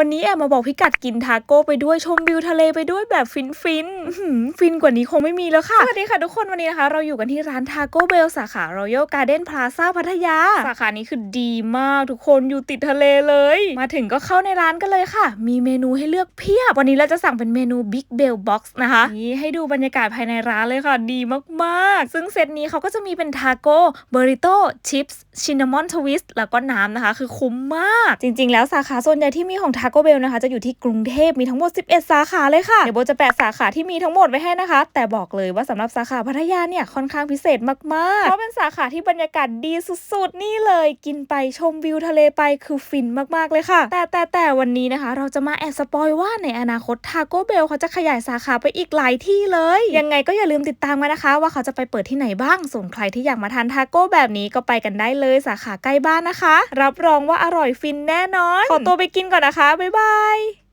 วันนี้แอบมาบอกพิกัดกินทาโก้ไปด้วยชมวิวทะเลไปด้วยแบบฟินฟินฟินกว่านี้คงไม่มีแล้วค่ะ สวัสดีค่ะทุกคนวันนี้นะคะ เราอยู่กันที่ร้านทาโก้เบลสาขา Royal Garden Plaza พัทยา สาขานี้คือดีมากทุกคนอยู่ติดทะเลเลย มาถึงก็เข้าในร้านกันเลยค่ะ มีเมนูให้เลือกเพียบ วันนี้เราจะสั่งเป็นเมนู Big Bell Box นะคะนี่ให้ดูบรรยากาศภายในร้านเลยค่ะ ดีมากๆ ซึ่งเซตนี้เขาก็จะมีเป็นทาโก้เบอริโต้ชิปส์ชินนามอนทวิสต์แล้วก็น้ำนะคะ คือคุ้มมาก จริง ๆ แล้วสาขาส่วนใหญ่ที่มีของทาโก้เบลนะคะจะอยู่ที่กรุงเทพมีทั้งหมด 11 สาขาเลยค่ะ เดี๋ยวโบจะแปะสาขาที่มีทั้งหมดไว้ให้นะคะ แต่บอกเลยว่าสำหรับสาขาพัทยาเนี่ยค่อนข้างพิเศษมากๆ เพราะเป็นสาขาที่บรรยากาศดีสุดๆ นี่เลยกินไปชมวิวทะเลไปคือฟินมากๆเลยค่ะ แต่แต่แต่วันนี้นะคะ เราจะมาแอบสปอยว่าในอนาคตทาโก้เบลเขาจะขยายสาขาไปอีกหลายที่เลย ยังไงก็อย่าลืมติดตามกันนะคะ ว่าเขาจะไปเปิดที่ไหนบ้าง ส่วนใครที่อยากมาทานทาโก้แบบนี้ก็ไปกันได้เลยสาขาใกล้บ้านนะคะ รับรองว่าอร่อยฟินแน่นอนขอตัวไปกินก่อนนะคะบ๊ายบาย